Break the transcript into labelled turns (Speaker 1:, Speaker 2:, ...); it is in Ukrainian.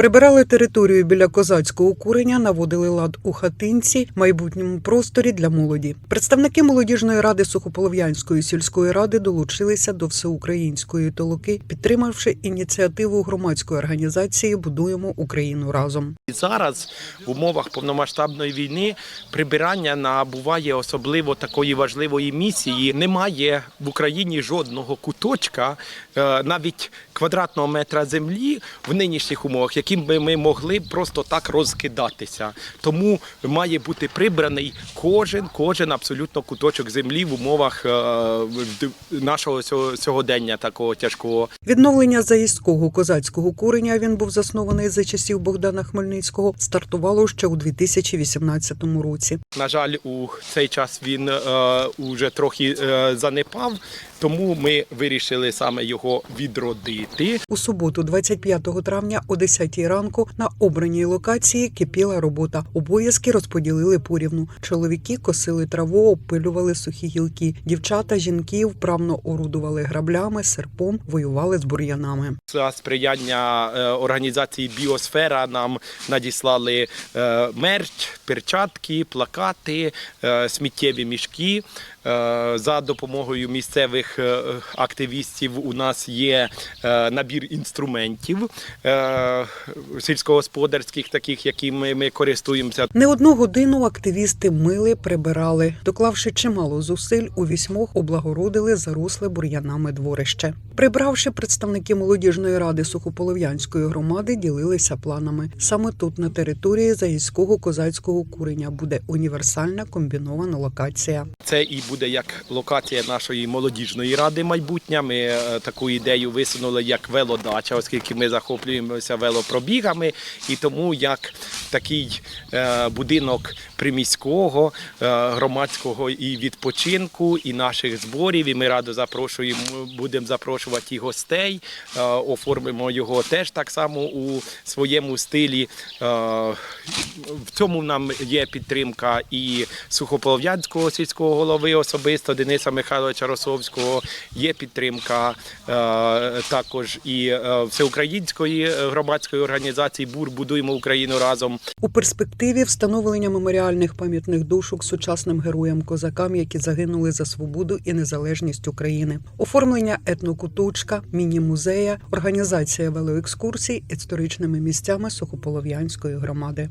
Speaker 1: Прибирали територію біля козацького куреня, наводили лад у хатинці, майбутньому просторі для молоді. Представники молодіжної ради Сухополов'янської сільської ради долучилися до всеукраїнської толоки, підтримавши ініціативу громадської організації Будуємо Україну разом.
Speaker 2: І зараз в умовах повномасштабної війни прибирання набуває особливо такої важливої місії. Немає в Україні жодного куточка, е, навіть квадратного метра землі в нинішніх умовах, яким би ми могли просто так розкидатися. Тому має бути прибраний кожен, кожен абсолютно куточок землі в умовах е, нашого сього- сьогодення такого тяжкого.
Speaker 1: Відновлення заїздського козацького куреня він був заснований за часів Богдана Хмельницького. Стартувало ще у 2018 році.
Speaker 2: На жаль, у цей час він е, уже трохи е, занепав, тому ми вирішили саме його відродити.
Speaker 1: У суботу, 25 травня, о 10 ранку, на обраній локації кипіла робота. Обов'язки розподілили порівну. Чоловіки косили траву, опилювали сухі гілки. Дівчата, жінки вправно орудували граблями, серпом, воювали з бур'янами.
Speaker 2: За сприяння е, організації Біосфера нам надіслали мерть. мерч, перчатки, плакати, е, сміттєві мішки. Е, За допомогою місцевих е, активістів у нас є набір інструментів сільськогосподарських, таких, якими ми користуємося.
Speaker 1: Не одну годину активісти мили, прибирали, доклавши чимало зусиль, у вісьмох облагородили заросле бур'янами дворище. Прибравши представники молодіжної ради Сухополов'янської громади, ділилися планами. Саме тут, на території заїзького козацького куреня, буде універсальна комбінована локація.
Speaker 2: Це і буде як локація нашої молодіжної ради майбутня. Ми е, таку ідею висунули як велодача, оскільки ми захоплюємося велопробігами, і тому як такий е, будинок приміського, е, громадського і відпочинку, і наших зборів. І ми радо запрошуємо, будемо запрошувати гостей. Оформимо його теж так само у своєму стилі. В цьому нам є підтримка і Сухополов'янського сільського голови особисто Дениса Михайловича Росовського. Є підтримка е, також і е, всеукраїнської е, громадської організації БУР Будуємо Україну разом.
Speaker 1: У перспективі встановлення меморіальних пам'ятних дошок сучасним героям козакам, які загинули за свободу і незалежність України, оформлення етнокуточка, міні-музея, організація велоекскурсій історичними місцями Сухополов'янської громади.